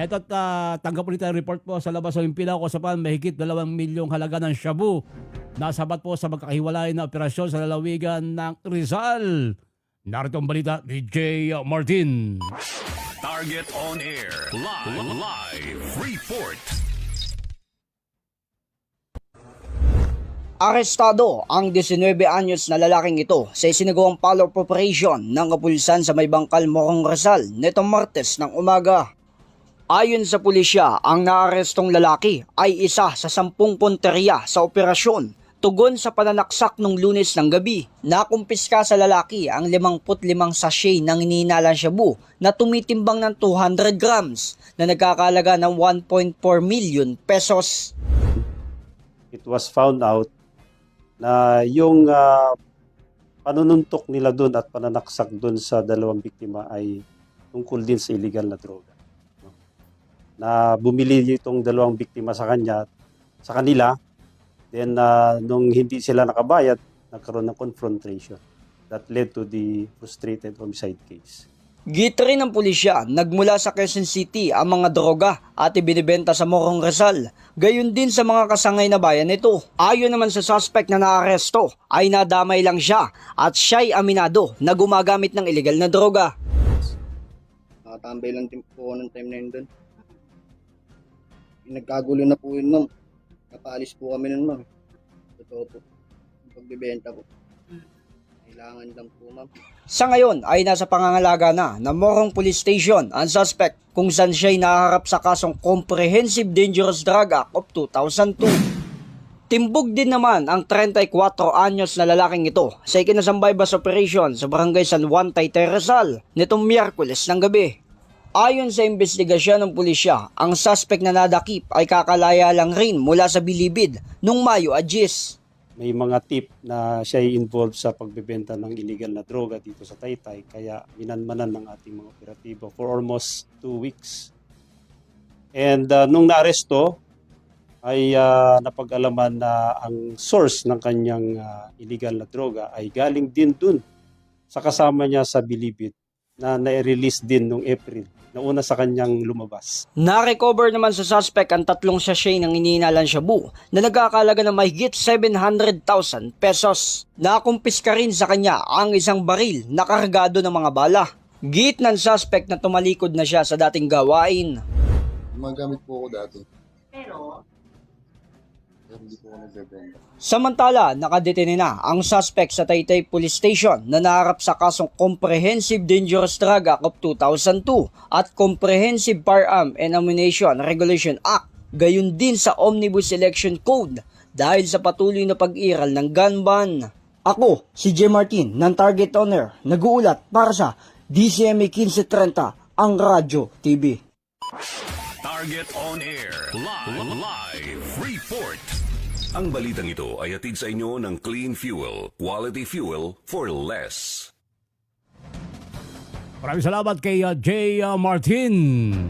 Eto at uh, tanggap ulit ang report po sa labas ng Pilaw Kasapan, mahigit 2 milyong halaga ng shabu. Nasabat po sa magkakahiwalay na operasyon sa lalawigan ng Rizal. Narito ang balita ni Jay Martin. Target on air. Live. Live. Report. Arestado ang 19 anyos na lalaking ito sa isinagawang follow-up operation ng kapulisan sa may bangkal Morong Rizal nitong Martes ng umaga. Ayon sa pulisya, ang naarestong lalaki ay isa sa sampung punteriya sa operasyon tugon sa pananaksak nung lunes ng gabi. Nakumpiska sa lalaki ang 55 sachet ng ininalang shabu na tumitimbang ng 200 grams na nagkakalaga ng 1.4 million pesos. it was found out na yung ah, panununtok nila doon at pananaksak doon sa dalawang biktima ay tungkol din sa illegal na droga. Na bumili itong dalawang biktima sa kanya, sa kanila, then ah, nung hindi sila nakabayad, nagkaroon ng confrontation that led to the frustrated homicide case. Git rin ng pulisya, nagmula sa Quezon City ang mga droga at ibinibenta sa Morong Rizal. Gayon din sa mga kasangay na bayan nito. Ayon naman sa suspect na naaresto, ay nadamay lang siya at siya'y aminado na gumagamit ng illegal na droga. Nakatambay lang din po ng time na yun doon. Nagkagulo na po yun, ma'am. Napaalis po kami nun, ma'am. Totoo po. Pagbibenta po. Kailangan lang po, ma'am. Sa ngayon ay nasa pangangalaga na ng Morong Police Station ang suspect kung saan siya'y naharap sa kasong Comprehensive Dangerous Drug Act of 2002. Timbog din naman ang 34 anyos na lalaking ito sa ikinasambay bus operation sa barangay San Juan, Taytay, Rizal nitong Miyerkules ng gabi. Ayon sa investigasyon ng pulisya, ang suspect na nadakip ay kakalaya lang rin mula sa bilibid nung Mayo Agis. May mga tip na siya ay involved sa pagbebenta ng illegal na droga dito sa Taytay, kaya minanmanan ng ating mga operatibo for almost two weeks. And uh, nung naaresto, ay uh, napag-alaman na ang source ng kanyang uh, illegal na droga ay galing din dun sa kasama niya sa Bilibid na na-release din noong April, na una sa kanyang lumabas. Na-recover naman sa suspect ang tatlong sachet ng ininalan shabu na nagkakalaga ng mahigit 700,000 pesos. Nakumpiska rin sa kanya ang isang baril na kargado ng mga bala. Git ng suspect na tumalikod na siya sa dating gawain. Gumagamit po ako dati. Pero, Samantala, nakadetene na ang suspect sa Taytay Police Station na naharap sa kasong Comprehensive Dangerous Drug Act of 2002 at Comprehensive Firearm and Ammunition Regulation Act, gayon din sa Omnibus Election Code dahil sa patuloy na pag-iral ng gun ban. Ako, si J. Martin ng Target Owner, nag-uulat para sa DCMA 1530, ang Radyo TV. Target on air. Live. Live. Report. Ang balitang ito ay hatid sa inyo ng Clean Fuel. Quality fuel for less. Maraming salamat kay uh, Jay uh, Martin.